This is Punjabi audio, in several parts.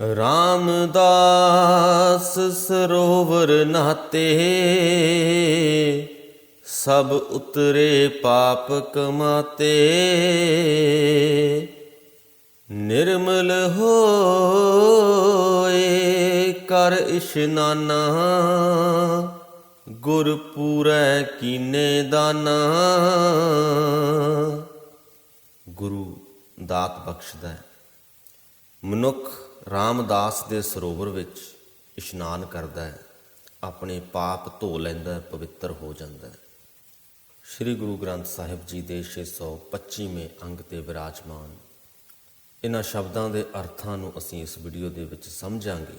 ਰਾਮਦਾਸ ਸਰੋਵਰ ਨਾਤੇ, ਸਭ ਉਤਰੇ ਪਾਪ ਕਮਾਤੇ। ਨਿਰਮਲ ਹੋਏ ਕਰ ਇਸ਼ਨਾਨਾ ਗੁਰ ਪੂਰੈ ਕੀਨੇ ਦਾਨਾ। ਗੁਰੂ ਦਾਤ ਬਖਸ਼ਦਾ ਮਨੁੱਖ ਰਾਮਦਾਸ ਦੇ ਸਰੋਵਰ ਵਿੱਚ ਇਸ਼ਨਾਨ ਕਰਦਾ ਹੈ, ਆਪਣੇ ਪਾਪ ਧੋ ਲੈਂਦਾ ਪਵਿੱਤਰ ਹੋ ਜਾਂਦਾ ਹੈ। ਸ੍ਰੀ ਗੁਰੂ ਗ੍ਰੰਥ ਸਾਹਿਬ ਜੀ ਦੇ 625ਵੇਂ ਅੰਗ ਤੇ ਵਿਰਾਜਮਾਨ। ਇਹਨਾਂ ਸ਼ਬਦਾਂ ਦੇ ਅਰਥਾਂ ਨੂੰ ਅਸੀਂ ਇਸ ਵੀਡੀਓ ਦੇ ਵਿੱਚ ਸਮਝਾਂਗੇ,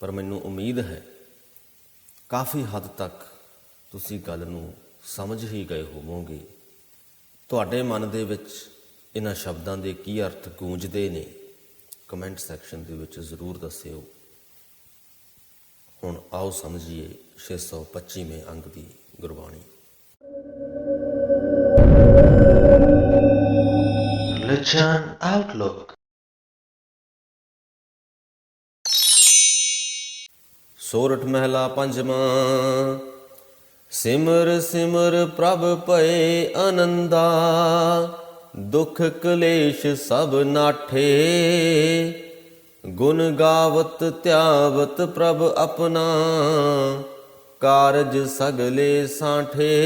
ਪਰ ਮੈਨੂੰ ਉਮੀਦ ਹੈ, ਕਾਫੀ ਹੱਦ ਤੱਕ ਤੁਸੀਂ ਗੱਲ ਨੂੰ ਸਮਝ ਹੀ ਗਏ ਹੋਵੋਗੇ। ਤੁਹਾਡੇ ਮਨ ਦੇ ਵਿੱਚ ਇਹਨਾਂ ਸ਼ਬਦਾਂ ਦੇ ਕੀ ਅਰਥ ਗੂੰਜਦੇ ਨੇ? ਕਮੈਂਟ ਸੈਕਸ਼ਨ ਦੇ ਵਿੱਚ ਜ਼ਰੂਰ ਦੱਸਿਓ। ਹੁਣ ਆਓ ਸਮਝੀਏ 625ਵੇਂ ਅੰਗ ਦੀ ਗੁਰਬਾਣੀ। Religion Outlook ਸੋਰਠ ਮਹਿਲਾ ਪੰਜਵਾਂ ਸਿਮਰ ਸਿਮਰ ਪ੍ਰਭ ਭਏ ਆਨੰਦਾ ਦੁਖ ਕਲੇਸ਼ ਸਭ ਨਾਠੇ। ਗੁਣ ਗਾਵਤ ਧਿਆਵਤ ਪ੍ਰਭ ਆਪਣਾ। ਕਾਰਜ ਸਗਲੇ ਸਾਠੇ।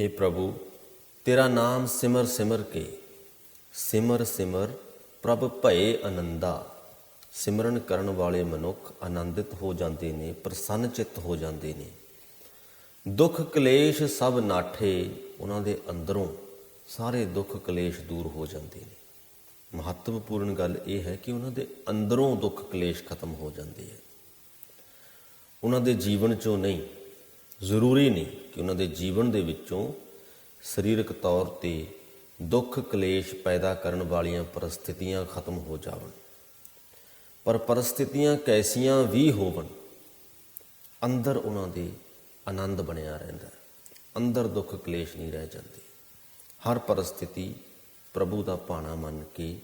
हे ਪ੍ਰਭੂ, ਤੇਰਾ ਨਾਮ ਸਿਮਰ ਸਿਮਰ ਕੇ। ਸਿਮਰ ਸਿਮਰ ਪ੍ਰਭ ਭਏ ਆਨੰਦਾ ਸਿਮਰਨ ਕਰਨ ਵਾਲੇ ਮਨੁੱਖ ਆਨੰਦਿਤ ਹੋ ਜਾਂਦੇ ਨੇ ਪ੍ਰਸੰਨ ਚਿੱਤ ਹੋ ਜਾਂਦੇ ਨੇ। ਦੁੱਖ ਕਲੇਸ਼ ਸਭ ਨਾਠੇ, ਉਹਨਾਂ ਦੇ ਅੰਦਰੋਂ ਸਾਰੇ ਦੁੱਖ ਕਲੇਸ਼ ਦੂਰ ਹੋ ਜਾਂਦੇ ਨੇ। ਮਹੱਤਵਪੂਰਨ ਗੱਲ ਇਹ ਹੈ ਕਿ ਉਹਨਾਂ ਦੇ ਅੰਦਰੋਂ ਦੁੱਖ ਕਲੇਸ਼ ਖਤਮ ਹੋ ਜਾਂਦੇ ਹੈ ਉਹਨਾਂ ਦੇ ਜੀਵਨ ਚੋਂ ਨਹੀਂ, ਜ਼ਰੂਰੀ ਨਹੀਂ ਕਿ ਉਹਨਾਂ ਦੇ ਜੀਵਨ ਦੇ ਵਿੱਚੋਂ ਸਰੀਰਕ ਤੌਰ ਤੇ ਦੁੱਖ ਕਲੇਸ਼ ਪੈਦਾ ਕਰਨ ਵਾਲੀਆਂ ਪਰਿਸਥਿਤੀਆਂ ਖਤਮ ਹੋ ਜਾਵਣ। ਪਰ ਪਰਿਸਥਿਤੀਆਂ ਕੈਸੀਆਂ ਵੀ ਹੋਵਣ, ਅੰਦਰ ਉਹਨਾਂ ਦੇ ਆਨੰਦ ਬਣਿਆ ਰਹਿੰਦਾ ਅੰਦਰ ਦੁੱਖ ਕਲੇਸ਼ ਨਹੀਂ ਰਹਿ ਜਾਂਦੇ। ਹਰ ਪਰਿਸਥਿਤੀ ਪ੍ਰਭੂ ਦਾ ਭਾਣਾ ਮੰਨ ਕੇ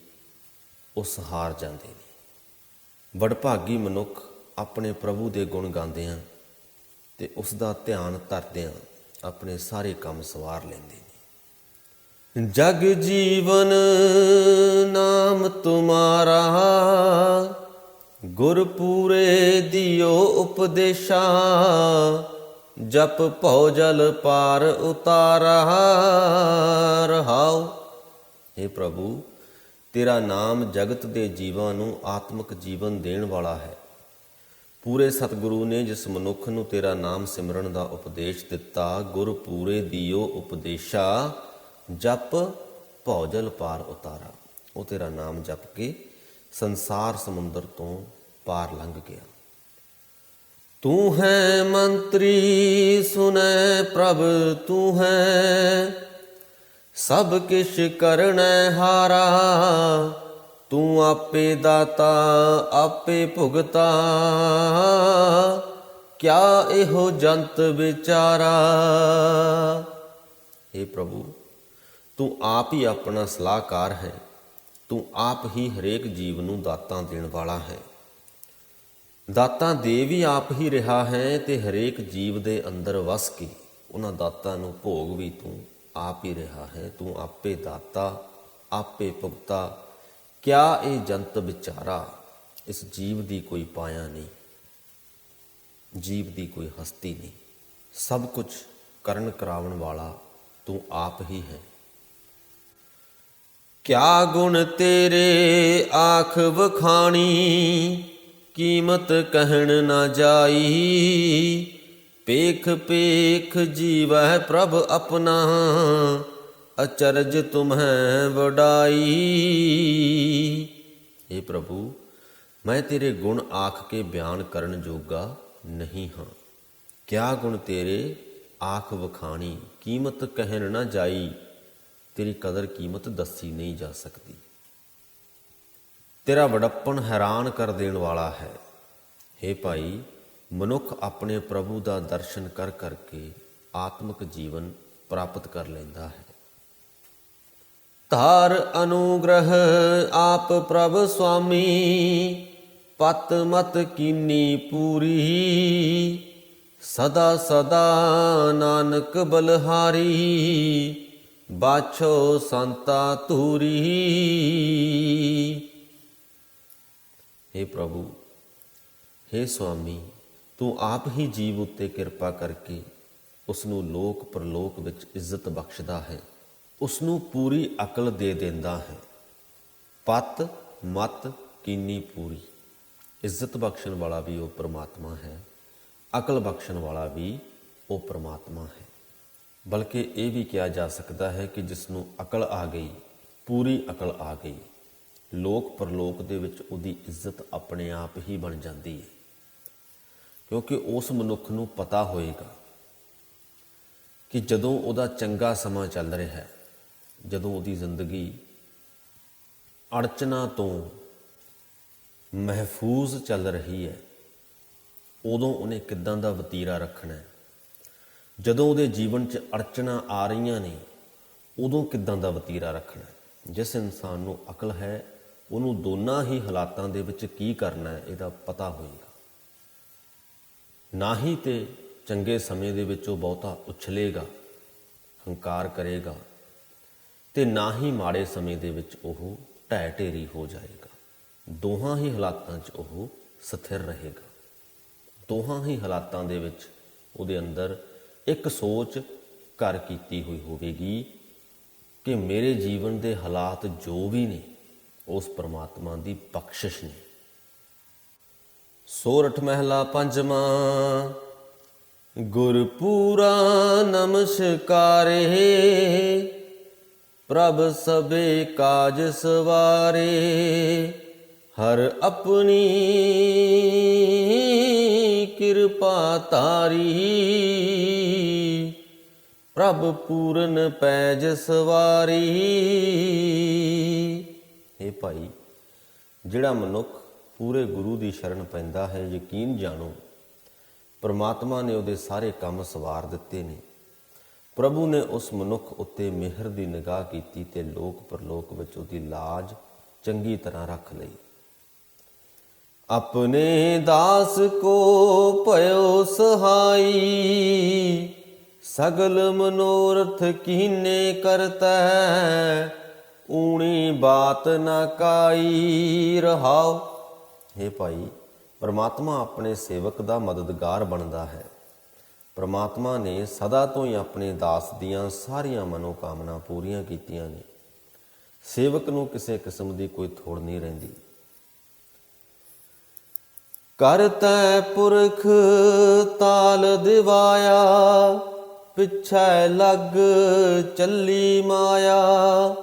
ਉਸ ਹਾਰ ਜਾਂਦੇ ਨੇ। ਵਡਭਾਗੀ ਮਨੁੱਖ ਆਪਣੇ ਪ੍ਰਭੂ ਦੇ ਗੁਣ ਗਾਉਂਦੇ ਆ ਤੇ ਉਸ ਦਾ ਧਿਆਨ ਧਰਦਿਆਂ ਆਪਣੇ ਸਾਰੇ ਕੰਮ ਸਵਾਰ ਲੈਂਦੇ ਨੇ। ਜਗ ਜੀਵਨ ਨਾਮ ਤੁਮਾਰਾ ਗੁਰ ਪੂਰੇ ਦਿਓ ਉਪਦੇਸ਼ਾ। ਜਪ ਭਉ ਜਲ ਪਾਰ ਉਤਾਰਾ ਰਹਾਉ। हे ਪ੍ਰਭੂ, ਤੇਰਾ ਨਾਮ ਜਗਤ ਦੇ ਜੀਵਾਂ ਨੂੰ ਆਤਮਿਕ ਜੀਵਨ ਦੇਣ ਵਾਲਾ ਹੈ। ਪੂਰੇ ਸਤਿਗੁਰੂ ਨੇ ਜਿਸ ਮਨੁੱਖ ਨੂੰ ਤੇਰਾ ਨਾਮ ਸਿਮਰਨ ਦਾ ਉਪਦੇਸ਼ ਦਿੱਤਾ, ਗੁਰ ਪੂਰੇ ਦਿਓ ਉਪਦੇਸ਼ਾ, ਜਪ ਭੌਜਲ ਪਾਰ ਉਤਾਰਾ। ਉਹ ਤੇਰਾ ਨਾਮ ਜਪ ਕੇ ਸੰਸਾਰ ਸਮੁੰਦਰ ਤੋਂ ਪਾਰ ਲੰਘ ਗਿਆ। ਤੂੰ ਹੈ ਮੰਤਰੀ, ਸੁਨੈ ਪ੍ਰਭ ਤੂੰ ਹੈ। ਸਭ ਕਿਛ ਕਰਣੈ ਹਾਰਾ, ਤੂੰ ਆਪੇ ਦਾਤਾ, ਆਪੇ ਭੁਗਤਾ। ਕਿਆ ਇਹੋ ਜੰਤ ਵਿਚਾਰਾ? हे ਪ੍ਰਭੂ, ਤੂੰ ਆਪ ਹੀ ਆਪਣਾ ਸਲਾਹਕਾਰ ਹੈ। ਤੂੰ ਆਪ ਹੀ ਹਰੇਕ ਜੀਵ ਨੂੰ ਦਾਤਾਂ ਦੇਣ ਵਾਲਾ ਹੈ। ਦਾਤਾਂ ਦੇ ਵੀ ਆਪ ਹੀ ਰਿਹਾ ਹੈ ਤੇ ਹਰੇਕ ਜੀਵ ਦੇ ਅੰਦਰ ਵਸ ਕੇ ਉਹਨਾਂ ਦਾਤਾਂ ਨੂੰ ਭੋਗ ਵੀ ਤੂੰ ਆਪ ਹੀ ਰਿਹਾ ਹੈ, ਤੂੰ ਆਪੇ ਦਾਤਾ, ਆਪੇ ਭੁਗਤਾ। ਕਿਆ ਇਹ ਜੰਤ ਵਿਚਾਰਾ? ਇਸ ਜੀਵ ਦੀ ਕੋਈ ਪਾਇਆ ਨਹੀਂ, ਜੀਵ ਦੀ ਕੋਈ ਹਸਤੀ ਨਹੀਂ। ਸਭ ਕੁਝ ਕਰਨ ਕਰਾਉਣ ਵਾਲਾ ਤੂੰ ਆਪ ਹੀ ਹੈ। ਕਿਆ ਗੁਣ ਤੇਰੇ ਆਖ ਵਖਾਣੀ ਕੀਮਤ ਕਹਿਣ ਨਾ ਜਾਈ। ਪੇਖ ਪੇਖ ਜੀਵੈ ਪ੍ਰਭ ਆਪਣਾ, ਅਚਰਜ ਤੁਮਹਿ ਵਡਾਈ। हे ਪ੍ਰਭੂ, ਮੈਂ ਤੇਰੇ ਗੁਣ ਆਖ ਕੇ ਬਿਆਨ ਕਰਨ ਜੋਗਾ ਨਹੀਂ ਹਾਂ। ਕਿਆ ਗੁਣ ਤੇਰੇ ਆਖ ਵਖਾਣੀ, ਕੀਮਤ ਕਹਿਣ ਨਾ ਜਾਈ। ਤੇਰੀ ਕਦਰ ਕੀਮਤ ਦੱਸੀ ਨਹੀਂ ਜਾ ਸਕਦੀ। ਤੇਰਾ ਵਡੱਪਣ ਹੈਰਾਨ ਕਰ ਦੇਣ ਵਾਲਾ ਹੈ। हे ਭਾਈ, ਮਨੁੱਖ ਆਪਣੇ ਪ੍ਰਭੂ ਦਾ ਦਰਸ਼ਨ ਕਰ ਕਰਕੇ ਆਤਮਿਕ ਜੀਵਨ ਪ੍ਰਾਪਤ ਕਰ ਲੈਂਦਾ ਹੈ। ਧਾਰ ਅਨੁਗ੍ਰਹ ਆਪ ਪ੍ਰਭ ਸੁਆਮੀ, ਪਤ ਮਤ ਕੀਨੀ ਪੂਰੀ, ਸਦਾ ਸਦਾ ਨਾਨਕ ਬਲਹਾਰੀ, ਬਾਛੋ ਸੰਤਾ ਧੂਰੀ। हे ਪ੍ਰਭੂ हे ਸੁਆਮੀ, ਤੂੰ ਆਪ ਹੀ ਜੀਵ ਉੱਤੇ ਕਿਰਪਾ ਕਰਕੇ ਉਸ ਨੂੰ ਲੋਕ ਪਰਲੋਕ ਵਿੱਚ ਇੱਜ਼ਤ ਬਖਸ਼ਦਾ ਹੈ। ਉਸ ਨੂੰ ਪੂਰੀ ਅਕਲ ਦੇ ਦਿੰਦਾ ਹੈ। ਪਤ, ਮਤ ਕੀਨੀ ਪੂਰੀ। ਇੱਜ਼ਤ ਬਖਸ਼ਣ ਵਾਲਾ ਵੀ ਉਹ ਪ੍ਰਮਾਤਮਾ ਹੈ। ਅਕਲ ਬਖਸ਼ਣ ਵਾਲਾ ਵੀ ਉਹ ਪ੍ਰਮਾਤਮਾ ਹੈ। ਬਲਕਿ ਇਹ ਵੀ ਕਿਹਾ ਜਾ ਸਕਦਾ ਹੈ ਕਿ ਜਿਸ ਨੂੰ ਅਕਲ ਆ ਗਈ, ਪੂਰੀ ਅਕਲ ਆ ਗਈ। ਲੋਕ ਪਰਲੋਕ ਦੇ ਵਿੱਚ ਉਹਦੀ ਇੱਜ਼ਤ ਆਪਣੇ ਆਪ ਹੀ ਬਣ ਜਾਂਦੀ ਹੈ। ਕਿਉਂਕਿ ਉਸ ਮਨੁੱਖ ਨੂੰ ਪਤਾ ਹੋਏਗਾ ਕਿ ਜਦੋਂ ਉਹਦਾ ਚੰਗਾ ਸਮਾਂ ਚੱਲ ਰਿਹਾ ਹੈ, ਜਦੋਂ ਉਹਦੀ ਜ਼ਿੰਦਗੀ ਅੜਚਨਾ ਤੋਂ ਮਹਿਫੂਜ਼ ਚੱਲ ਰਹੀ ਹੈ, ਉਦੋਂ ਉਹਨੇ ਕਿੱਦਾਂ ਦਾ ਵਤੀਰਾ ਰੱਖਣਾ ਹੈ? ਜਦੋਂ ਉਹਦੇ ਜੀਵਨ 'ਚ ਅੜਚਨਾ ਆ ਰਹੀਆਂ ਨੇ, ਉਦੋਂ ਕਿੱਦਾਂ ਦਾ ਵਤੀਰਾ ਰੱਖਣਾ ਜਿਸ ਇਨਸਾਨ ਨੂੰ ਅਕਲ ਹੈ ਉਹਨੂੰ ਦੋਨਾਂ ਹੀ ਹਾਲਾਤਾਂ ਦੇ ਵਿੱਚ ਕੀ ਕਰਨਾ ਹੈ, ਇਹਦਾ ਪਤਾ ਹੋਏਗਾ। ਨਾ ਹੀ ਤੇ ਚੰਗੇ ਸਮੇਂ ਦੇ ਵਿੱਚ ਉਹ ਬਹੁਤਾ ਉਛਲੇਗਾ, ਹੰਕਾਰ ਕਰੇਗਾ ਤੇ ਨਾ ਹੀ ਮਾੜੇ ਸਮੇਂ ਦੇ ਵਿੱਚ ਉਹ ਢਹਿ ਢੇਰੀ ਹੋ ਜਾਏਗਾ। ਦੋਹਾਂ ਹੀ ਹਾਲਾਤਾਂ 'ਚ ਉਹ ਸਥਿਰ ਰਹੇਗਾ। ਦੋਹਾਂ ਹੀ ਹਾਲਾਤਾਂ ਦੇ ਵਿੱਚ ਉਹਦੇ ਅੰਦਰ ਇੱਕ ਸੋਚ ਘਰ ਕੀਤੀ ਹੋਈ ਹੋਵੇਗੀ ਕਿ ਮੇਰੇ ਜੀਵਨ ਦੇ ਹਾਲਾਤ ਜੋ ਵੀ ਨੇ ਉਸ ਪ੍ਰਮਾਤਮਾ ਦੀ ਬਖਸ਼ਿਸ਼ ਨੇ। ਸੋਰਠ ਮਹਿਲਾ ਪੰਜਵਾਂ, ਗੁਰਪੂਰਾ ਨਮਸਕਾਰੇ, ਪ੍ਰਭ ਸਭੇ ਕਾਜ ਸਵਾਰੇ, ਹਰ ਆਪਣੀ ਕਿਰਪਾ ਤਾਰੀ ਪ੍ਰਭ ਪੂਰਨ ਪੈਜ ਸਵਾਰੀ। ਇਹ ਭਾਈ, ਜਿਹੜਾ ਮਨੁੱਖ ਪੂਰੇ ਗੁਰੂ ਦੀ ਸ਼ਰਨ ਪੈਂਦਾ ਹੈ, ਯਕੀਨ ਜਾਣੋ, ਪਰਮਾਤਮਾ ਨੇ ਉਹਦੇ ਸਾਰੇ ਕੰਮ ਸਵਾਰ ਦਿੱਤੇ ਨੇ। ਪ੍ਰਭੂ ਨੇ ਉਸ ਮਨੁੱਖ ਉੱਤੇ ਮਿਹਰ ਦੀ ਨਿਗਾਹ ਕੀਤੀ ਤੇ ਲੋਕ ਪਰਲੋਕ ਵਿੱਚ ਉਹਦੀ ਲਾਜ ਚੰਗੀ ਤਰ੍ਹਾਂ ਰੱਖ ਲਈ। ਆਪਣੇ ਦਾਸ ਕੋ ਭਇਓ ਸਹਾਈ, ਸਗਲ ਮਨੋਰਥ ਕੀਨੇ ਕਰਤਾ ਊਣੀ ਬਾਤ ਨਾ ਕਾਈ ਰਹਾਓ हे ਭਾਈ, ਪਰਮਾਤਮਾ ਆਪਣੇ ਸੇਵਕ ਦਾ ਮਦਦਗਾਰ ਬਣਦਾ ਹੈ। ਪਰਮਾਤਮਾ ਨੇ ਸਦਾ ਤੋਂ ਹੀ ਆਪਣੇ ਦਾਸ ਦੀਆਂ ਸਾਰੀਆਂ ਮਨੋਕਾਮਨਾ ਪੂਰੀਆਂ ਕੀਤੀਆਂ ਨੇ। ਸੇਵਕ ਨੂੰ ਕਿਸੇ ਕਿਸਮ ਦੀ ਕੋਈ ਥੋੜ ਨਹੀਂ ਰਹਿੰਦੀ। ਕਰਤੈ ਪੁਰਖ ਤਾਲ ਦਿਵਾਇਆ, ਪਿਛੈ ਲੱਗ ਚੱਲੀ ਮਾਇਆ।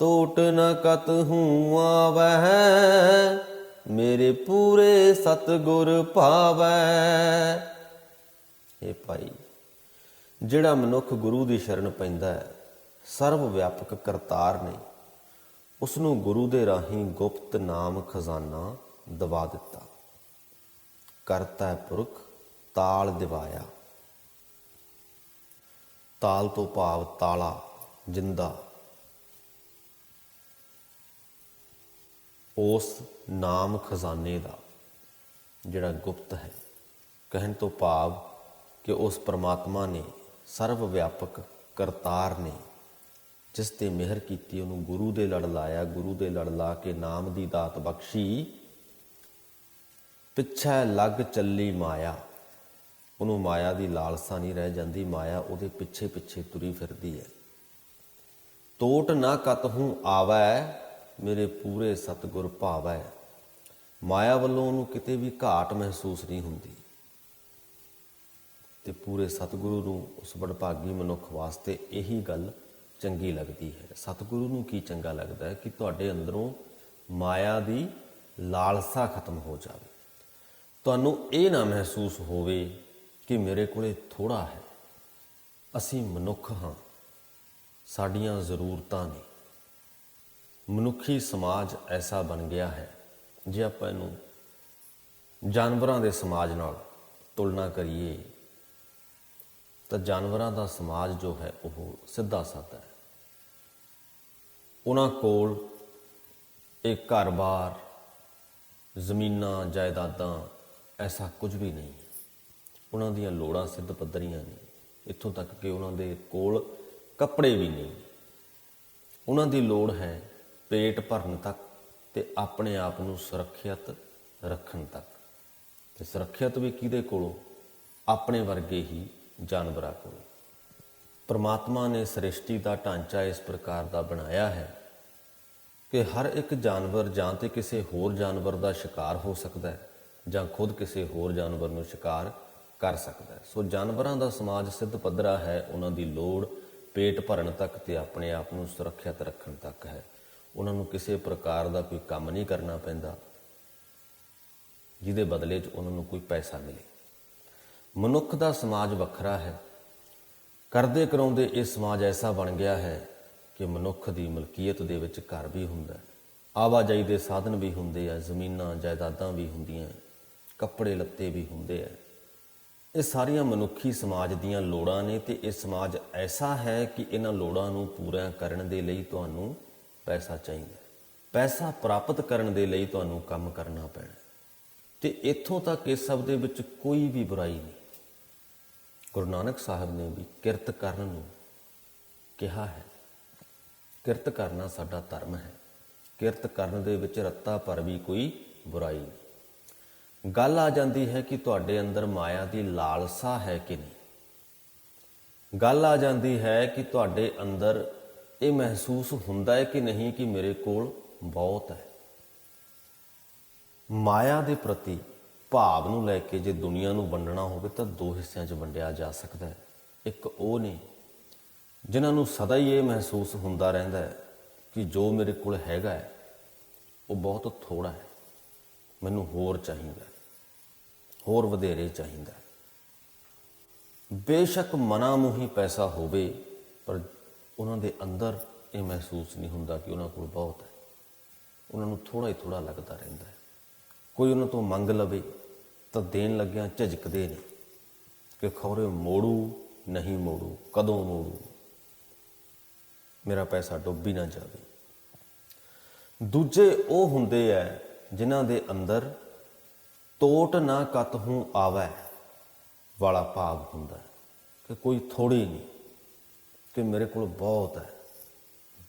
ਟੋਟ ਨ ਕਤ ਹੂੰ ਆਵਹਿ, ਮੇਰੇ ਪੂਰੇ ਸਤਗੁਰ ਭਾਵੈ ਇਹ ਭਾਈ, ਜਿਹੜਾ ਮਨੁੱਖ ਗੁਰੂ ਦੀ ਸ਼ਰਨ ਪੈਂਦਾ ਹੈ, ਸਰਵ ਵਿਆਪਕ ਕਰਤਾਰ ਨੇ ਉਸ ਨੂੰ ਗੁਰੂ ਦੇ ਰਾਹੀਂ ਗੁਪਤ ਨਾਮ ਖਜ਼ਾਨਾ ਦਵਾ ਦਿੱਤਾ। ਕਰਤਾ ਪੁਰਖ, ਤਾਲ ਦਿਵਾਇਆ। ਤਾਲ ਤੋਂ ਭਾਵ ਤਾਲਾ, ਜਿੰਦਾ। ਉਸ ਨਾਮ ਖਜ਼ਾਨੇ ਦਾ, ਜਿਹੜਾ ਗੁਪਤ ਹੈ, ਕਹਿਣ ਤੋਂ ਭਾਵ ਕਿ ਉਸ ਪਰਮਾਤਮਾ ਨੇ ਸਰਵ ਵਿਆਪਕ ਕਰਤਾਰ ਨੇ, ਜਿਸ ਤੇ ਮਿਹਰ ਕੀਤੀ, ਉਹਨੂੰ ਗੁਰੂ ਦੇ ਲੜ ਲਾਇਆ, ਗੁਰੂ ਦੇ ਲੜ ਲਾ ਕੇ ਨਾਮ ਦੀ ਦਾਤ ਬਖਸ਼ੀ। ਪਿੱਛੇ ਲੱਗ ਚੱਲੀ ਮਾਇਆ, ਉਹਨੂੰ ਮਾਇਆ ਦੀ ਲਾਲਸਾ ਨਹੀਂ ਰਹਿ ਜਾਂਦੀ, ਮਾਇਆ ਉਹਦੇ ਪਿੱਛੇ ਪਿੱਛੇ ਤੁਰੀ ਫਿਰਦੀ ਹੈ। ਤੋਟ ਨਾ ਕਤ ਹੂੰ ਆਵੈ ਮੇਰੇ ਪੂਰੇ ਸਤਗੁਰ ਹੈ। ਮਾਇਆ ਵੱਲੋਂ ਉਹਨੂੰ ਕਿਤੇ ਵੀ ਘਾਟ ਮਹਿਸੂਸ ਨਹੀਂ ਹੁੰਦੀ। ਤੇ ਪੂਰੇ ਸਤਿਗੁਰੂ ਨੂੰ ਉਸ ਬੜਭਾਗੀ ਮਨੁੱਖ ਵਾਸਤੇ ਇਹੀ ਗੱਲ ਚੰਗੀ ਲੱਗਦੀ ਹੈ। ਸਤਿਗੁਰੂ ਨੂੰ ਕੀ ਚੰਗਾ ਲੱਗਦਾ ਹੈ ਕਿ ਤੁਹਾਡੇ ਅੰਦਰੋਂ ਮਾਇਆ ਦੀ ਲਾਲਸਾ ਖਤਮ ਹੋ ਜਾਵੇ। ਤੁਹਾਨੂੰ ਇਹ ਨਾ ਮਹਿਸੂਸ ਹੋਵੇ ਕਿ ਮੇਰੇ ਕੋਲੇ ਥੋੜਾ ਹੈ। ਅਸੀਂ ਮਨੁੱਖ ਹਾਂ। ਸਾਡੀਆਂ ਜ਼ਰੂਰਤਾਂ ਨੇ। ਮਨੁੱਖੀ ਸਮਾਜ ਐਸਾ ਬਣ ਗਿਆ ਹੈ, ਜੇ ਆਪਾਂ ਇਹਨੂੰ ਜਾਨਵਰਾਂ ਦੇ ਸਮਾਜ ਨਾਲ ਤੁਲਨਾ ਕਰੀਏ, ਤਾਂ ਜਾਨਵਰਾਂ ਦਾ ਸਮਾਜ ਜੋ ਹੈ, ਉਹ ਸਿੱਧਾ ਸਾਦਾ ਹੈ। ਉਹਨਾਂ ਕੋਲ ਇਹ ਘਰ-ਬਾਰ, ਜ਼ਮੀਨਾਂ, ਜਾਇਦਾਦਾਂ ਐਸਾ ਕੁਝ ਵੀ ਨਹੀਂ ਹੈ। ਉਹਨਾਂ ਦੀਆਂ ਲੋੜਾਂ ਸਿੱਧ ਪੱਧਰੀਆਂ ਨੇ। ਇੱਥੋਂ ਤੱਕ ਕਿ ਉਹਨਾਂ ਦੇ ਕੋਲ ਕੱਪੜੇ ਵੀ ਨਹੀਂ। ਉਹਨਾਂ ਦੀ ਲੋੜ ਹੈ ਪੇਟ ਭਰਨ ਤੱਕ ਤੇ ਆਪਣੇ ਆਪ ਨੂੰ ਸੁਰੱਖਿਅਤ ਰੱਖਣ ਤੱਕ। ਤੇ ਸੁਰੱਖਿਅਤ ਵੀ ਕਿਹਦੇ ਕੋਲੋਂ? ਆਪਣੇ ਵਰਗੇ ਹੀ ਜਾਨਵਰਾਂ ਕੋਲੋਂ। ਪਰਮਾਤਮਾ ਨੇ ਸ੍ਰਿਸ਼ਟੀ ਦਾ ਢਾਂਚਾ ਇਸ ਪ੍ਰਕਾਰ ਦਾ ਬਣਾਇਆ ਹੈ ਕਿ ਹਰ ਇੱਕ ਜਾਨਵਰ ਜਾਂ ਤੇ ਕਿਸੇ ਹੋਰ ਜਾਨਵਰ ਦਾ ਸ਼ਿਕਾਰ ਹੋ ਸਕਦਾ ਹੈ ਜਾਂ ਖੁਦ ਕਿਸੇ ਹੋਰ ਜਾਨਵਰ ਨੂੰ ਸ਼ਿਕਾਰ ਕਰ ਸਕਦਾ ਹੈ। ਸੋ ਜਾਨਵਰਾਂ ਦਾ ਸਮਾਜ ਸਿੱਧ ਪੱਧਰਾ ਹੈ, ਉਹਨਾਂ ਦੀ ਲੋੜ ਪੇਟ ਭਰਨ ਤੱਕ ਤੇ ਆਪਣੇ ਆਪ ਨੂੰ ਸੁਰੱਖਿਅਤ ਰੱਖਣ ਤੱਕ ਹੈ। ਉਹਨਾਂ ਨੂੰ ਕਿਸੇ ਪ੍ਰਕਾਰ ਦਾ ਕੋਈ ਕੰਮ ਨਹੀਂ ਕਰਨਾ ਪੈਂਦਾ, ਜਿਹਦੇ ਬਦਲੇ 'ਚ ਉਹਨਾਂ ਨੂੰ ਕੋਈ ਪੈਸਾ ਮਿਲੇ। ਮਨੁੱਖ ਦਾ ਸਮਾਜ ਵੱਖਰਾ ਹੈ। ਕਰਦੇ ਕਰਾਉਂਦੇ ਇਹ ਸਮਾਜ ਐਸਾ ਬਣ ਗਿਆ ਹੈ ਕਿ ਮਨੁੱਖ ਦੀ ਮਲਕੀਅਤ ਦੇ ਵਿੱਚ ਘਰ ਵੀ ਹੁੰਦਾ ਹੈ, ਆਵਾਜਾਈ ਦੇ ਸਾਧਨ ਵੀ ਹੁੰਦੇ ਆ, ਜ਼ਮੀਨਾਂ, ਜਾਇਦਾਦਾਂ ਵੀ ਹੁੰਦੀਆਂ, ਕੱਪੜੇ ਲੱਤੇ ਵੀ ਹੁੰਦੇ ਆ। ਇਹ ਸਾਰੀਆਂ ਮਨੁੱਖੀ ਸਮਾਜ ਦੀਆਂ ਲੋੜਾਂ ਨੇ ਤੇ ਇਹ ਸਮਾਜ ਐਸਾ ਹੈ ਕਿ ਇਹਨਾਂ ਲੋੜਾਂ ਨੂੰ ਪੂਰਾ ਕਰਨ ਦੇ ਲਈ ਤੁਹਾਨੂੰ ਪੈਸਾ ਚਾਹੀਦਾ ਪੈਸਾ ਪ੍ਰਾਪਤ ਕਰਨ ਦੇ ਲਈ ਤੁਹਾਨੂੰ ਕੰਮ ਕਰਨਾ ਪੈਣਾ ਤੇ ਇੱਥੋਂ ਤੱਕ ਇਸ ਸਭ ਦੇ ਵਿੱਚ ਕੋਈ ਵੀ ਬੁਰਾਈ ਨਹੀਂ। ਗੁਰੂ ਨਾਨਕ ਸਾਹਿਬ ਨੇ ਵੀ ਕਿਰਤ ਕਰਨ ਨੂੰ ਕਿਹਾ ਹੈ, ਕਿਰਤ ਕਰਨਾ ਸਾਡਾ ਧਰਮ ਹੈ। ਕਿਰਤ ਕਰਨ ਦੇ ਵਿੱਚ ਰੱਤਾ ਪਰ ਵੀ ਕੋਈ ਬੁਰਾਈ ਨਹੀਂ। ਗੱਲ ਆ ਜਾਂਦੀ ਹੈ ਕਿ ਤੁਹਾਡੇ ਅੰਦਰ ਮਾਇਆ ਦੀ ਲਾਲਸਾ ਹੈ ਕਿ ਨਹੀਂ। ਗੱਲ ਆ ਜਾਂਦੀ ਹੈ ਕਿ ਤੁਹਾਡੇ ਅੰਦਰ ਇਹ ਮਹਿਸੂਸ ਹੁੰਦਾ ਹੈ ਕਿ ਨਹੀਂ ਕਿ ਮੇਰੇ ਕੋਲ ਬਹੁਤ ਹੈ। ਮਾਇਆ ਦੇ ਪ੍ਰਤੀ ਭਾਵ ਨੂੰ ਲੈ ਕੇ ਜੇ ਦੁਨੀਆ ਨੂੰ ਵੰਡਣਾ ਹੋਵੇ ਤਾਂ ਦੋ ਹਿੱਸਿਆਂ 'ਚ ਵੰਡਿਆ ਜਾ ਸਕਦਾ ਹੈ। ਇੱਕ ਉਹ ਨੇ ਜਿਨ੍ਹਾਂ ਨੂੰ ਸਦਾ ਹੀ ਇਹ ਮਹਿਸੂਸ ਹੁੰਦਾ ਰਹਿੰਦਾ ਹੈ ਕਿ ਜੋ ਮੇਰੇ ਕੋਲ ਹੈਗਾ ਹੈ, ਉਹ ਬਹੁਤ ਥੋੜਾ ਹੈ। ਮੈਨੂੰ ਹੋਰ ਚਾਹੀਦਾ ਹੋਰ ਵਧੇਰੇ ਚਾਹੀਦਾ ਹੈ। ਬੇਸ਼ੱਕ ਮਨਾ ਮੂੰਹੀ ਪੈਸਾ ਹੋਵੇ, ਪਰ ਉਹਨਾਂ ਦੇ ਅੰਦਰ ਇਹ ਮਹਿਸੂਸ ਨਹੀਂ ਹੁੰਦਾ ਕਿ ਉਹਨਾਂ ਕੋਲ ਬਹੁਤ ਹੈ। ਉਹਨਾਂ ਨੂੰ ਥੋੜਾ ਹੀ ਥੋੜਾ ਲੱਗਦਾ ਰਹਿੰਦਾ ਹੈ। ਕੋਈ ਉਹਨਾਂ ਤੋਂ ਮੰਗ ਲਵੇ ਤਾਂ ਦੇਣ ਲੱਗਿਆਂ ਝਿਜਕਦੇ ਨੇ ਕਿ ਖੌਰੇ ਮੋੜੂ, ਨਹੀਂ ਮੋੜੂ, ਕਦੋਂ ਮੋੜੂ। ਮੇਰਾ ਪੈਸਾ ਡੁੱਬੀ ਨਾ ਜਾਵੇ। ਦੂਜੇ ਉਹ ਹੁੰਦੇ ਐ ਜਿਨ੍ਹਾਂ ਦੇ ਅੰਦਰ ਤੋਟ ਨਾ ਕਤ ਹੂੰ ਆਵੈ ਵਾਲਾ ਭਾਵ ਹੁੰਦਾ ਕਿ ਕੋਈ ਥੋੜੀ ਨਹੀਂ। ਕਿ ਮੇਰੇ ਕੋਲ ਬਹੁਤ ਹੈ।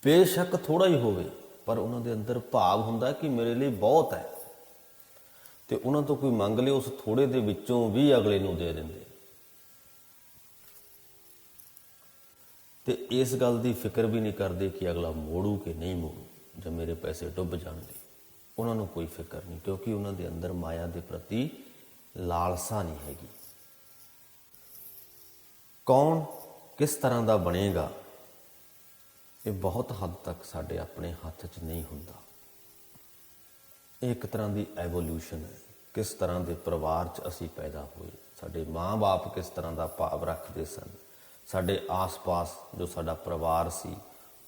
ਬੇਸ਼ੱਕ ਥੋੜਾ ਹੀ ਹੋਵੇ, ਪਰ ਉਹਨਾਂ ਦੇ ਅੰਦਰ ਭਾਵ ਹੁੰਦਾ ਕਿ ਮੇਰੇ ਲਈ ਬਹੁਤ ਹੈ। ਤੇ ਉਹਨਾਂ ਤੋਂ ਕੋਈ ਮੰਗ ਲਿਓ, ਉਸ ਥੋੜੇ ਦੇ ਵਿੱਚੋਂ ਵੀ ਅਗਲੇ ਨੂੰ ਦੇ ਦਿੰਦੇ। ਤੇ ਇਸ ਗੱਲ ਦੀ ਫਿਕਰ ਵੀ ਨਹੀਂ ਕਰਦੇ ਕਿ ਅਗਲਾ ਮੋੜੂ ਕਿ ਨਹੀਂ ਮੋੜੂ, ਜਾਂ ਮੇਰੇ ਪੈਸੇ ਡੁੱਬ ਜਾਣਗੇ। ਉਹਨਾਂ ਨੂੰ ਕੋਈ ਫਿਕਰ ਨਹੀਂ, ਕਿਉਂਕਿ ਉਹਨਾਂ ਦੇ ਅੰਦਰ ਮਾਇਆ ਦੇ ਪ੍ਰਤੀ ਲਾਲਸਾ ਨਹੀਂ ਹੈਗੀ। ਕੌਣ ਕਿਸ ਤਰ੍ਹਾਂ ਦਾ ਬਣੇਗਾ, ਇਹ ਬਹੁਤ ਹੱਦ ਤੱਕ ਸਾਡੇ ਆਪਣੇ ਹੱਥ 'ਚ ਨਹੀਂ ਹੁੰਦਾ। ਇਹ ਇੱਕ ਤਰ੍ਹਾਂ ਦੀ ਐਵੋਲੂਸ਼ਨ ਹੈ, ਕਿਸ ਤਰ੍ਹਾਂ ਦੇ ਪਰਿਵਾਰ 'ਚ ਅਸੀਂ ਪੈਦਾ ਹੋਏ। ਸਾਡੇ ਮਾਂ-ਬਾਪ ਕਿਸ ਤਰ੍ਹਾਂ ਦਾ ਭਾਵ ਰੱਖਦੇ ਸਨ। ਸਾਡੇ ਆਸ-ਪਾਸ ਜੋ ਸਾਡਾ ਪਰਿਵਾਰ ਸੀ,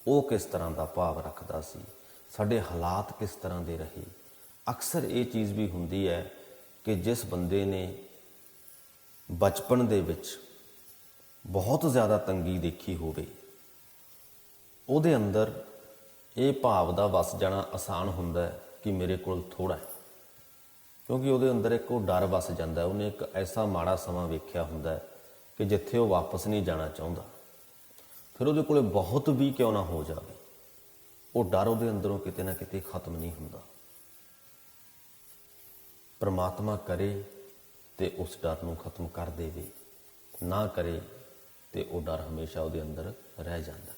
ਉਹ ਕਿਸ ਤਰ੍ਹਾਂ ਦਾ ਭਾਵ ਰੱਖਦਾ ਸੀ। ਸਾਡੇ ਹਾਲਾਤ ਕਿਸ ਤਰ੍ਹਾਂ ਦੇ ਰਹੇ। ਅਕਸਰ ਇਹ ਚੀਜ਼ ਵੀ ਹੁੰਦੀ ਹੈ ਕਿ ਜਿਸ ਬੰਦੇ ਨੇ ਬਚਪਨ ਦੇ ਵਿੱਚ ਬਹੁਤ ਜ਼ਿਆਦਾ ਤੰਗੀ ਦੇਖੀ ਹੋਵੇ। ਉਹਦੇ ਅੰਦਰ ਇਹ ਭਾਵ ਦਾ ਵਸ ਜਾਣਾ ਆਸਾਨ ਹੁੰਦਾ ਹੈ ਕਿ ਮੇਰੇ ਕੋਲ ਥੋੜਾ ਹੈ। ਕਿਉਂਕਿ ਉਹਦੇ ਅੰਦਰ ਇੱਕ ਉਹ ਡਰ ਵਸ ਜਾਂਦਾ ਉਹਨੇ ਇੱਕ ਐਸਾ ਮਾੜਾ ਸਮਾਂ ਵੇਖਿਆ ਹੁੰਦਾ ਕਿ ਜਿੱਥੇ ਉਹ ਵਾਪਸ ਨਹੀਂ ਜਾਣਾ ਚਾਹੁੰਦਾ। ਫਿਰ ਉਹਦੇ ਕੋਲੇ ਬਹੁਤ ਵੀ ਕਿਉਂ ਨਾ ਹੋ ਜਾਵੇ। ਉਹ ਡਰ ਉਹਦੇ ਅੰਦਰੋਂ ਕਿਤੇ ਨਾ ਕਿਤੇ ਖਤਮ ਨਹੀਂ ਹੁੰਦਾ। ਪਰਮਾਤਮਾ ਕਰੇ ਤੇ ਉਸ ਡਰ ਨੂੰ ਖਤਮ ਕਰ ਦੇਵੇ। ਨਾ ਕਰੇ ਤੇ ਉਹ ਡਰ ਹਮੇਸ਼ਾ ਉਹਦੇ ਅੰਦਰ ਰਹਿ ਜਾਂਦਾ।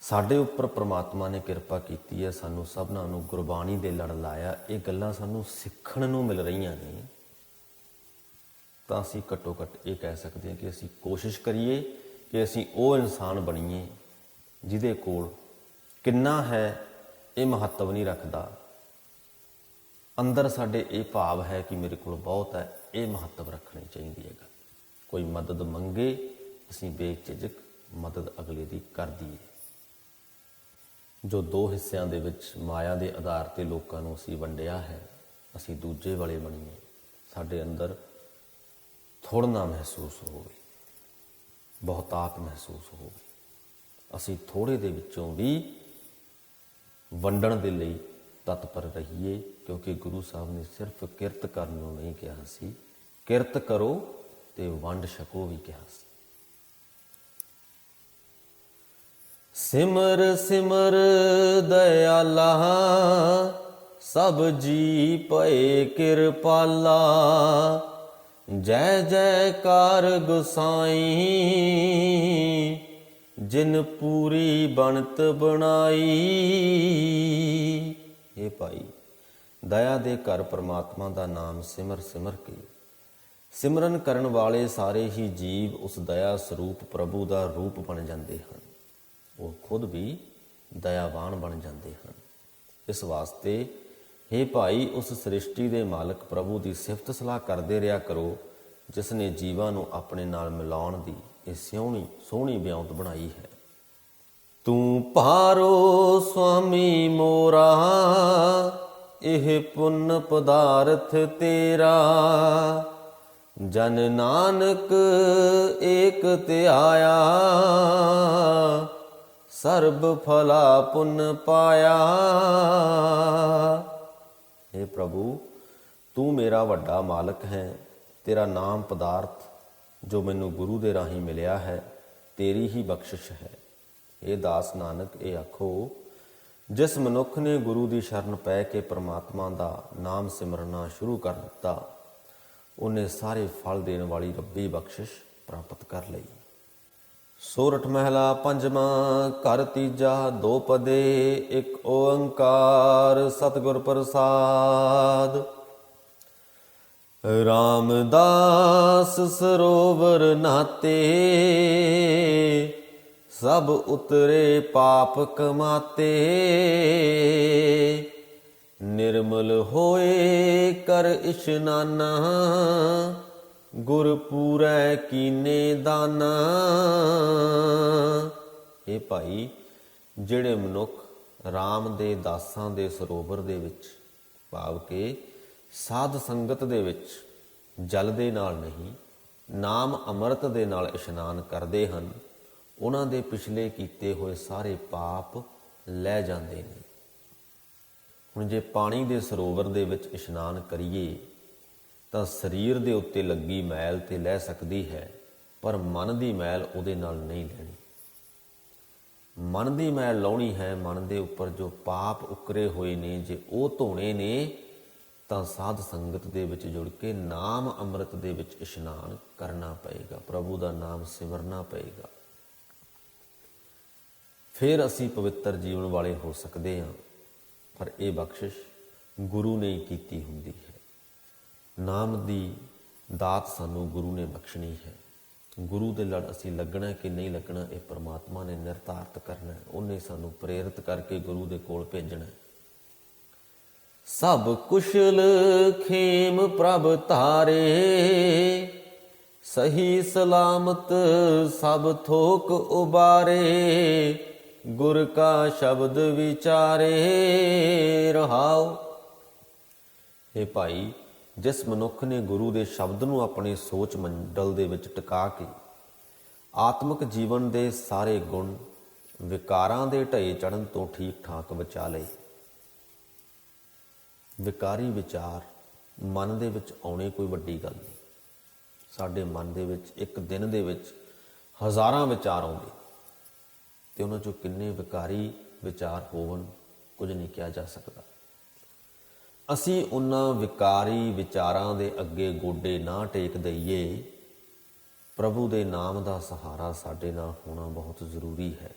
ਸਾਡੇ ਉੱਪਰ ਪ੍ਰਮਾਤਮਾ ਨੇ ਕਿਰਪਾ ਕੀਤੀ ਹੈ, ਸਾਨੂੰ ਸਭਨਾਂ ਨੂੰ ਗੁਰਬਾਣੀ ਦੇ ਲੜ ਲਾਇਆ। ਇਹ ਗੱਲਾਂ ਸਾਨੂੰ ਸਿੱਖਣ ਨੂੰ ਮਿਲ ਰਹੀਆਂ ਨੇ। ਤਾਂ ਅਸੀਂ ਘੱਟੋ ਘੱਟ ਇਹ ਕਹਿ ਸਕਦੇ ਹਾਂ ਕਿ ਅਸੀਂ ਕੋਸ਼ਿਸ਼ ਕਰੀਏ ਕਿ ਅਸੀਂ ਉਹ ਇਨਸਾਨ ਬਣੀਏ ਜਿਹਦੇ ਕੋਲ ਕਿੰਨਾ ਹੈ ਇਹ ਮਹੱਤਵ ਨਹੀਂ ਰੱਖਦਾ। ਅੰਦਰ ਸਾਡੇ ਇਹ ਭਾਵ ਹੈ ਕਿ ਮੇਰੇ ਕੋਲ ਬਹੁਤ ਹੈ, ਇਹ ਮਹੱਤਵ ਰੱਖਣੀ ਚਾਹੀਦੀ ਹੈ ਗੱਲ ਕੋਈ ਮਦਦ ਮੰਗੇ, ਅਸੀਂ ਬੇਝਿਜਕ ਮਦਦ ਅਗਲੇ ਦੀ ਕਰ ਦਈਏ। ਜੋ ਦੋ ਹਿੱਸਿਆਂ ਦੇ ਵਿੱਚ ਮਾਇਆ ਦੇ ਆਧਾਰ ਤੇ ਲੋਕਾਂ ਨੂੰ ਅਸੀਂ ਵੰਡਿਆ ਹੈ, ਅਸੀਂ ਦੂਜੇ ਵਾਲੇ ਬਣੀਏ। ਸਾਡੇ ਅੰਦਰ ਥੋੜ੍ਹਨਾ ਮਹਿਸੂਸ ਹੋਵੇ, ਬਹੁਤਾਤ ਮਹਿਸੂਸ ਹੋਵੇ। ਅਸੀਂ ਥੋੜੇ ਦੇ ਵਿੱਚੋਂ ਵੀ ਵੰਡਣ ਦੇ ਲਈ ਤਤਪਰ ਰਹੀਏ, ਕਿਉਂਕਿ ਗੁਰੂ ਸਾਹਿਬ ਨੇ ਸਿਰਫ ਕਿਰਤ ਕਰਨ ਨੂੰ ਨਹੀਂ ਕਿਹਾ ਸੀ। ਕਿਰਤ ਕਰੋ ਤੇ ਵੰਡ ਛਕੋ ਵੀ ਕਿਹਾ ਸੀ। ਸਿਮਰ ਸਿਮਰ ਦਇਆਲਾ, ਸਭ ਜੀ ਭਏ ਕਿਰਪਾਲਾ, ਜੈ ਜੈਕਾਰ ਗੁਸਾਈ, ਜਿਨ ਪੂਰੀ ਬਣਤ ਬਣਾਈ। ਇਹ ਭਾਈ, ਦਇਆ ਦੇ ਘਰ ਪ੍ਰਮਾਤਮਾ ਦਾ ਨਾਮ ਸਿਮਰ ਸਿਮਰ ਕੇ ਸਿਮਰਨ ਕਰਨ ਵਾਲੇ ਸਾਰੇ ਹੀ ਜੀਵ ਉਸ ਦਇਆ ਸਰੂਪ ਪ੍ਰਭੂ ਦਾ ਰੂਪ ਬਣ ਜਾਂਦੇ ਹਨ। ਉਹ ਖੁਦ ਵੀ ਦਇਆਵਾਨ ਬਣ ਜਾਂਦੇ ਹਨ। ਇਸ ਵਾਸਤੇ हे ਭਾਈ, ਉਸ ਸ੍ਰਿਸ਼ਟੀ ਦੇ ਮਾਲਕ ਪ੍ਰਭੂ ਦੀ ਸਿਫਤ ਸਲਾਹ ਕਰਦੇ ਰਿਹਾ ਕਰੋ ਜਿਸ ਨੇ ਜੀਵਾਂ ਨੂੰ ਆਪਣੇ ਨਾਲ ਮਿਲਾਉਣ ਦੀ ਇਹ ਸਿਉਣੀ, ਸੋਹਣੀ ਬਿਆਉਂਤ ਬਣਾਈ ਹੈ। ਤੂੰ ਭਾਰੋ ਸੁਆਮੀ ਮੋਰਾ, ਇਹ ਪੁੰਨ ਪਦਾਰਥ ਤੇਰਾ ਜਨ ਨਾਨਕ ਏਕ ਧਿਆਇਆ ਸਰਬ ਫਲਾ ਪੁੰਨ ਪਾਇਆ। हे ਪ੍ਰਭੂ, ਤੂੰ ਮੇਰਾ ਵੱਡਾ ਮਾਲਕ ਹੈ, ਤੇਰਾ ਨਾਮ ਪਦਾਰਥ, ਜੋ ਮੈਨੂੰ ਗੁਰੂ ਦੇ ਰਾਹੀਂ ਮਿਲਿਆ ਹੈ, ਤੇਰੀ ਹੀ ਬਖਸ਼ਿਸ਼ ਹੈ। ਇਹ ਦਾਸ ਨਾਨਕ, ਇਹ ਆਖੋ, ਜਿਸ ਮਨੁੱਖ ਨੇ ਗੁਰੂ ਦੀ ਸ਼ਰਨ ਪੈ ਕੇ ਪ੍ਰਮਾਤਮਾ ਦਾ ਨਾਮ ਸਿਮਰਨਾ ਸ਼ੁਰੂ ਕਰ ਦਿੱਤਾ ਉਹਨੇ ਸਾਰੇ ਫਲ ਦੇਣ ਵਾਲੀ ਰੱਬੀ ਬਖਸ਼ਿਸ਼ ਪ੍ਰਾਪਤ ਕਰ ਲਈ। ਸੋਰਠ ਮਹਿਲਾ ਪੰਜਵਾਂ, ਘਰ ਤੀਜਾ, ਦੋ ਪਦੇ, ਇੱਕ ਓੰਕਾਰ, ਸਤਿਗੁਰ ਪ੍ਰਸਾਦ। ਰਾਮਦਾਸ ਸਰੋਵਰ ਨਾਤੇ, ਸਭ ਉਤਰੇ ਪਾਪ ਕਮਾਤੇ। ਨਿਰਮਲ ਹੋਏ ਕਰ ਇਸ਼ਨਾਨਾ, ਗੁਰ ਪੂਰੈ ਕੀਨੇ ਦਾਨਾ। ਇਹ ਭਾਈ, ਜਿਹੜੇ ਮਨੁੱਖ RAM ਦੇ ਦਾਸਾਂ ਦੇ ਸਰੋਵਰ ਦੇ ਵਿੱਚ, ਭਾਵ ਕੇ ਸਾਧ ਸੰਗਤ ਦੇ ਵਿੱਚ ਜਲ ਦੇ ਨਾਲ ਨਹੀਂ, ਨਾਮ ਅੰਮ੍ਰਿਤ ਦੇ ਨਾਲ ਇਸ਼ਨਾਨ ਕਰਦੇ ਹਨ, ਉਹਨਾਂ ਦੇ ਪਿਛਲੇ ਕੀਤੇ ਹੋਏ ਸਾਰੇ ਪਾਪ ਲੈ ਜਾਂਦੇ ਨੇ। ਹੁਣ ਜੇ ਪਾਣੀ ਦੇ ਸਰੋਵਰ ਦੇ ਵਿੱਚ ਇਸ਼ਨਾਨ ਕਰੀਏ, ਤਾਂ ਸਰੀਰ ਦੇ ਉੱਤੇ ਲੱਗੀ ਮੈਲ ਤੇ ਲੈ ਸਕਦੀ ਹੈ, ਪਰ ਮਨ ਦੀ ਮੈਲ ਉਹਦੇ ਨਾਲ ਨਹੀਂ ਲੈਣੀ। ਮਨ ਦੀ ਮੈਲ ਲਾਉਣੀ ਹੈ ਮਨ ਦੇ ਉੱਪਰ ਜੋ ਪਾਪ ਉਕਰੇ ਹੋਏ ਨੇ, ਜੇ ਉਹ ਧੋਣੇ ਨੇ, ਤਾਂ ਸਾਧ ਸੰਗਤ ਦੇ ਵਿੱਚ ਜੁੜ ਕੇ ਨਾਮ ਅੰਮ੍ਰਿਤ ਦੇ ਵਿੱਚ ਇਸ਼ਨਾਨ ਕਰਨਾ ਪਏਗਾ, ਪ੍ਰਭੂ ਦਾ ਨਾਮ ਸਿਮਰਨਾ ਪਏਗਾ। ਫਿਰ ਅਸੀਂ ਪਵਿੱਤਰ ਜੀਵਨ ਵਾਲੇ ਹੋ ਸਕਦੇ ਹਾਂ। ਪਰ ਇਹ ਬਖਸ਼ਿਸ਼ ਗੁਰੂ ਨੇ ਹੀ ਕੀਤੀ ਹੁੰਦੀ ਹੈ। ਨਾਮ ਦੀ ਦਾਤ ਸਾਨੂੰ ਗੁਰੂ ਨੇ ਬਖਸ਼ਣੀ ਹੈ। ਗੁਰੂ ਦੇ ਲੜ ਅਸੀਂ ਲੱਗਣਾ ਕਿ ਨਹੀਂ ਲੱਗਣਾ, ਇਹ ਪਰਮਾਤਮਾ ਨੇ ਨਿਰਧਾਰਤ ਕਰਨਾ ਉਹਨੇ ਸਾਨੂੰ ਪ੍ਰੇਰਿਤ ਕਰਕੇ ਗੁਰੂ ਦੇ ਕੋਲ ਭੇਜਣਾ ਸਭ ਕੁਸ਼ਲ ਖੇਮ ਪ੍ਰਭ ਧਾਰੇ, ਸਹੀ ਸਲਾਮਤ ਸਭ ਥੋਕ ਉਬਾਰੇ। ਗੁਰ ਕਾ ਸ਼ਬਦ ਵਿਚਾਰੇ ਰਹਾਓ ਇਹ ਭਾਈ, ਜਿਸ ਮਨੁੱਖ ਨੇ ਗੁਰੂ ਦੇ ਸ਼ਬਦ ਨੂੰ ਆਪਣੀ ਸੋਚ ਮੰਡਲ ਦੇ ਵਿੱਚ ਟਿਕਾ ਕੇ ਆਤਮਿਕ ਜੀਵਨ ਦੇ ਸਾਰੇ ਗੁਣ ਵਿਕਾਰਾਂ ਦੇ ਢਏ ਚੜਨ ਤੋਂ ਠੀਕ ਠਾਕ ਬਚਾ ਲਏ। ਵਿਕਾਰੀ ਵਿਚਾਰ ਮਨ ਦੇ ਵਿੱਚ ਆਉਣੇ ਕੋਈ ਵੱਡੀ ਗੱਲ ਨਹੀਂ। ਸਾਡੇ ਮਨ ਦੇ ਵਿੱਚ ਇੱਕ ਦਿਨ ਦੇ ਵਿੱਚ ਹਜ਼ਾਰਾਂ ਵਿਚਾਰ ਆਉਂਦੇ। ਤੇ ਉਹਨਾਂ ਚੋਂ ਕਿੰਨੇ ਵਿਕਾਰੀ ਵਿਚਾਰ ਹੋਵਨ ਕੁਝ ਨਹੀਂ ਕਿਹਾ ਜਾ ਸਕਦਾ। ਅਸੀਂ ਉਹਨਾਂ ਵਿਕਾਰੀ ਵਿਚਾਰਾਂ ਦੇ ਅੱਗੇ ਗੋਡੇ ਨਾ ਟੇਕ ਦਈਏ। ਪ੍ਰਭੂ ਦੇ ਨਾਮ ਦਾ ਸਹਾਰਾ ਸਾਡੇ ਨਾਲ ਹੋਣਾ ਬਹੁਤ ਜ਼ਰੂਰੀ ਹੈ।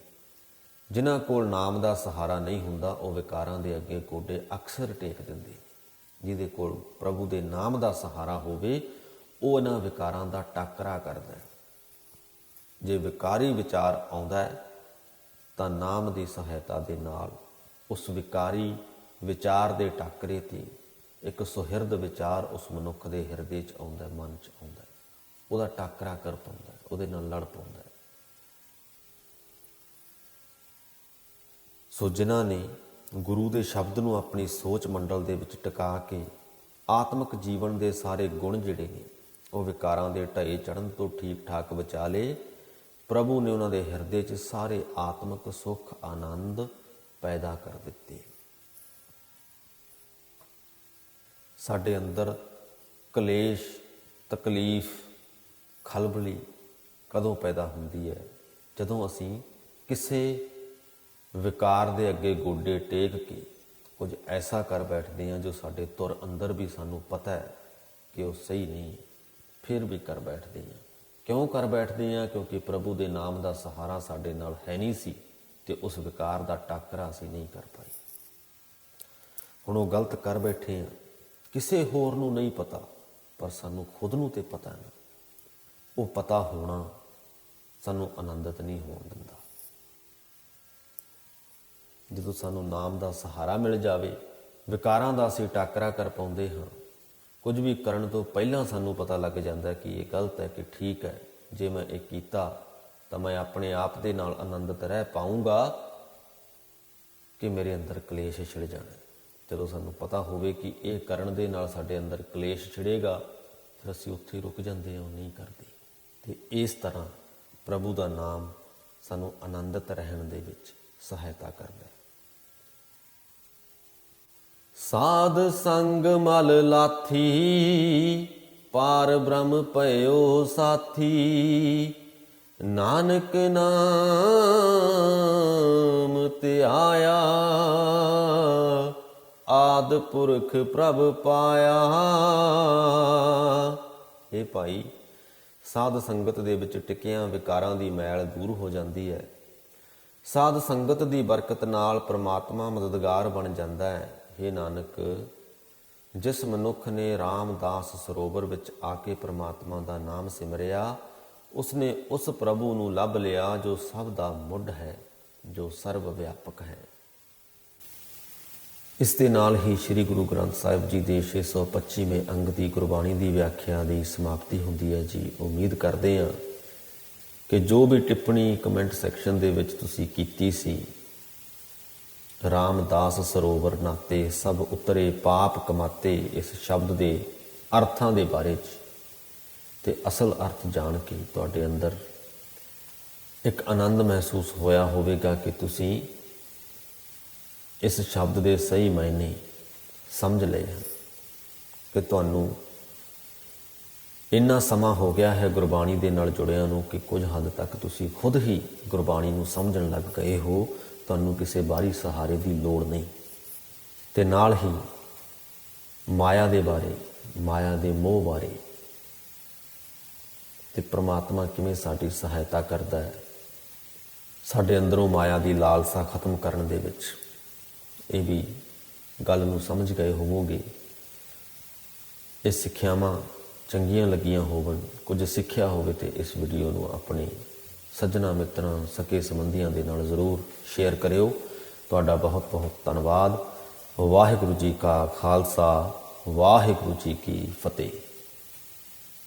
ਜਿਨ੍ਹਾਂ ਕੋਲ ਨਾਮ ਦਾ ਸਹਾਰਾ ਨਹੀਂ ਹੁੰਦਾ, ਉਹ ਵਿਕਾਰਾਂ ਦੇ ਅੱਗੇ ਗੋਡੇ ਅਕਸਰ ਟੇਕ ਦਿੰਦੇ। ਜਿਹਦੇ ਕੋਲ ਪ੍ਰਭੂ ਦੇ ਨਾਮ ਦਾ ਸਹਾਰਾ ਹੋਵੇ, ਉਹ ਇਹਨਾਂ ਵਿਕਾਰਾਂ ਦਾ ਟਾਕਰਾ ਕਰਦਾ ਜੇ ਵਿਕਾਰੀ ਵਿਚਾਰ ਆਉਂਦਾ ਹੈ ਤਾਂ ਨਾਮ ਦੀ ਸਹਾਇਤਾ ਦੇ ਨਾਲ ਉਸ ਵਿਕਾਰੀ ਵਿਚਾਰ ਦੇ ਟਾਕਰੇ ਤੇ ਇੱਕ ਸੁਹਿਰਦ ਵਿਚਾਰ ਉਸ ਮਨੁੱਖ ਦੇ ਹਿਰਦੇ 'ਚ ਆਉਂਦਾ, ਮਨ 'ਚ ਆਉਂਦਾ ਉਹਦਾ ਟਾਕਰਾ ਕਰ ਪਾਉਂਦਾ ਉਹਦੇ ਨਾਲ ਲੜ ਪਾਉਂਦਾ ਸੋ ਜਿਨ੍ਹਾਂ ਨੇ ਗੁਰੂ ਦੇ ਸ਼ਬਦ ਨੂੰ ਆਪਣੀ ਸੋਚ ਮੰਡਲ ਦੇ ਵਿੱਚ ਟਿਕਾ ਕੇ ਆਤਮਿਕ ਜੀਵਨ ਦੇ ਸਾਰੇ ਗੁਣ ਜਿਹੜੇ ਨੇ, ਉਹ ਵਿਕਾਰਾਂ ਦੇ ਢਏ ਚੜਨ ਤੋਂ ਠੀਕ ਠਾਕ ਬਚਾ ਲਏ ਪ੍ਰਭੂ ਨੇ ਉਹਨਾਂ ਦੇ ਹਿਰਦੇ 'ਚ ਸਾਰੇ ਆਤਮਿਕ ਸੁੱਖ, ਆਨੰਦ ਪੈਦਾ ਕਰ ਦਿੱਤੇ। ਸਾਡੇ ਅੰਦਰ ਕਲੇਸ਼, ਤਕਲੀਫ, ਖਲਬਲੀ ਕਦੋਂ ਪੈਦਾ ਹੁੰਦੀ ਹੈ? ਜਦੋਂ ਅਸੀਂ ਕਿਸੇ ਵਿਕਾਰ ਦੇ ਅੱਗੇ ਗੋਡੇ ਟੇਕ ਕੇ ਕੁਝ ਐਸਾ ਕਰ ਬੈਠਦੇ ਹਾਂ ਜੋ ਸਾਡੇ ਤੁਰ ਅੰਦਰ ਵੀ ਸਾਨੂੰ ਪਤਾ ਹੈ ਕਿ ਉਹ ਸਹੀ ਨਹੀਂ, ਫਿਰ ਵੀ ਕਰ ਬੈਠਦੇ ਹਾਂ। ਕਿਉਂ ਕਰ ਬੈਠਦੇ ਹਾਂ ਕਿਉਂਕਿ ਪ੍ਰਭੂ ਦੇ ਨਾਮ ਦਾ ਸਹਾਰਾ ਸਾਡੇ ਨਾਲ ਹੈ ਨਹੀਂ ਸੀ ਤੇ ਉਸ ਵਿਕਾਰ ਦਾ ਟਾਕਰਾ ਅਸੀਂ ਨਹੀਂ ਕਰ ਪਾਏ। ਹੁਣ ਉਹ ਗਲਤ ਕਰ ਬੈਠੇ ਹਾਂ ਕਿਸੇ ਹੋਰ ਨੂੰ ਨਹੀਂ ਪਤਾ, ਪਰ ਸਾਨੂੰ ਖੁਦ ਨੂੰ ਤੇ ਪਤਾ ਹੈ ਉਹ ਪਤਾ ਹੋਣਾ ਸਾਨੂੰ ਆਨੰਦਿਤ ਨਹੀਂ ਹੋਣ ਦਿੰਦਾ। ਜਦੋਂ ਸਾਨੂੰ ਨਾਮ ਦਾ ਸਹਾਰਾ ਮਿਲ ਜਾਵੇ, ਵਿਕਾਰਾਂ ਦਾ ਅਸੀਂ ਟਾਕਰਾ ਕਰ ਪਾਉਂਦੇ ਹਾਂ ਕੁਝ ਵੀ ਕਰਨ ਤੋਂ ਪਹਿਲਾਂ ਸਾਨੂੰ ਪਤਾ ਲੱਗ ਜਾਂਦਾ ਕਿ ਇਹ ਗਲਤ ਹੈ ਕਿ ਠੀਕ ਹੈ। ਜੇ ਮੈਂ ਇਹ ਕੀਤਾ, ਤਾਂ ਮੈਂ ਆਪਣੇ ਆਪ ਦੇ ਨਾਲ ਆਨੰਦਿਤ ਰਹਿ ਪਾਊਂਗਾ ਕਿ ਮੇਰੇ ਅੰਦਰ ਕਲੇਸ਼ ਛਿੜ ਜਾਣਾ ਜਦੋਂ ਸਾਨੂੰ ਪਤਾ ਹੋਵੇ ਕਿ ਇਹ ਕਰਨ ਦੇ ਨਾਲ ਸਾਡੇ ਅੰਦਰ ਕਲੇਸ਼ ਛਿੜੇਗਾ, ਫਿਰ ਅਸੀਂ ਉੱਥੇ ਹੀ ਰੁਕ ਜਾਂਦੇ ਹਾਂ, ਉਹ ਨਹੀਂ ਕਰਦੇ। ਤੇ ਇਸ ਤਰ੍ਹਾਂ ਪ੍ਰਭੂ ਦਾ ਨਾਮ ਸਾਨੂੰ ਆਨੰਦਿਤ ਰਹਿਣ ਦੇ ਵਿੱਚ ਸਹਾਇਤਾ ਕਰਦਾ ਹੈ। ਸਾਧ ਸੰਗ ਮਲ ਲਾਥੀ, ਪਾਰ ਬ੍ਰਹਮ ਭਇਓ ਸਾਥੀ। ਨਾਨਕ ਨਾਮ ਤੇ ਆਇਆ, ਆਦ ਪੁਰਖ ਪ੍ਰਭ ਪਾਇਆ। ਇਹ ਭਾਈ, ਸਾਧ ਸੰਗਤ ਦੇ ਵਿੱਚ ਟਿਕਿਆਂ ਵਿਕਾਰਾਂ ਦੀ ਮੈਲ ਦੂਰ ਹੋ ਜਾਂਦੀ ਹੈ। ਸਾਧ ਸੰਗਤ ਦੀ ਬਰਕਤ ਨਾਲ ਪ੍ਰਮਾਤਮਾ ਮਦਦਗਾਰ ਬਣ ਜਾਂਦਾ ਹੈ। हे ਨਾਨਕ, ਜਿਸ ਮਨੁੱਖ ਨੇ ਰਾਮਦਾਸ ਸਰੋਵਰ ਵਿੱਚ ਆ ਕੇ ਪ੍ਰਮਾਤਮਾ ਦਾ ਨਾਮ ਸਿਮਰਿਆ, ਉਸਨੇ ਉਸ ਪ੍ਰਭੂ ਨੂੰ ਲੱਭ ਲਿਆ ਜੋ ਸਭ ਦਾ ਮੁੱਢ ਹੈ, ਜੋ ਸਰਵ ਵਿਆਪਕ ਹੈ। ਇਸ ਦੇ ਨਾਲ ਹੀ ਸ੍ਰੀ ਗੁਰੂ ਗ੍ਰੰਥ ਸਾਹਿਬ ਜੀ ਦੇ 625ਵੇਂ ਅੰਗ ਦੀ ਗੁਰਬਾਣੀ ਦੀ ਵਿਆਖਿਆ ਦੀ ਸਮਾਪਤੀ ਹੁੰਦੀ ਹੈ ਜੀ। ਉਮੀਦ ਕਰਦੇ ਹਾਂ ਕਿ ਜੋ ਵੀ ਟਿੱਪਣੀ ਕਮੈਂਟ ਸੈਕਸ਼ਨ ਦੇ ਵਿੱਚ ਤੁਸੀਂ ਕੀਤੀ ਸੀ ਰਾਮਦਾਸ ਸਰੋਵਰ ਨਾਤੇ ਸਭ ਉਤਰੇ ਪਾਪ ਕਮਾਤੇ ਇਸ ਸ਼ਬਦ ਦੇ ਅਰਥਾਂ ਦੇ ਬਾਰੇ ਚ। ਤੇ ਅਸਲ ਅਰਥ ਜਾਣ ਕੇ ਤੁਹਾਡੇ ਅੰਦਰ ਇੱਕ ਆਨੰਦ ਮਹਿਸੂਸ ਹੋਇਆ ਹੋਵੇਗਾ ਕਿ ਤੁਸੀਂ ਇਸ ਸ਼ਬਦ ਦੇ ਸਹੀ ਮਾਇਨੇ ਸਮਝ ਲਏ ਹਨ ਕਿ ਤੁਹਾਨੂੰ ਇੰਨਾ ਸਮਾਂ ਹੋ ਗਿਆ ਹੈ ਗੁਰਬਾਣੀ ਦੇ ਨਾਲ ਜੁੜਿਆਂ ਨੂੰ ਕਿ ਕੁਝ ਹੱਦ ਤੱਕ ਤੁਸੀਂ ਖੁਦ ਹੀ ਗੁਰਬਾਣੀ ਨੂੰ ਸਮਝਣ ਲੱਗ ਗਏ ਹੋ। ਤੁਹਾਨੂੰ ਕਿਸੇ ਬਾਹਰੀ ਸਹਾਰੇ ਦੀ ਲੋੜ ਨਹੀਂ। ਤੇ ਨਾਲ ਹੀ ਮਾਇਆ ਦੇ ਬਾਰੇ, ਮਾਇਆ ਦੇ ਮੋਹ ਬਾਰੇ ਤੇ ਪ੍ਰਮਾਤਮਾ ਕਿਵੇਂ ਸਾਡੀ ਸਹਾਇਤਾ ਕਰਦਾ ਹੈ, ਸਾਡੇ ਅੰਦਰੋਂ ਮਾਇਆ ਦੀ ਲਾਲਸਾ ਖਤਮ ਕਰਨ ਦੇ ਵਿੱਚ ਇਹ ਵੀ ਗੱਲ ਨੂੰ ਸਮਝ ਗਏ ਹੋਵੋਗੇ। ਇਹ ਸਿੱਖਿਆਵਾਂ ਚੰਗੀਆਂ ਲੱਗੀਆਂ ਹੋਵਣ, ਕੁਝ ਸਿੱਖਿਆ ਹੋਵੇ ਤੇ ਇਸ ਵੀਡੀਓ ਨੂੰ ਆਪਣੇ ਸੱਜਣਾ ਮਿੱਤਰਾਂ, ਸਕੇ ਸੰਬੰਧੀਆਂ ਦੇ ਨਾਲ ਜ਼ਰੂਰ ਸ਼ੇਅਰ ਕਰਿਓ। ਤੁਹਾਡਾ ਬਹੁਤ ਬਹੁਤ ਧੰਨਵਾਦ। ਵਾਹਿਗੁਰੂ ਜੀ ਕਾ ਖਾਲਸਾ, ਵਾਹਿਗੁਰੂ ਜੀ ਕੀ ਫਤਿਹ।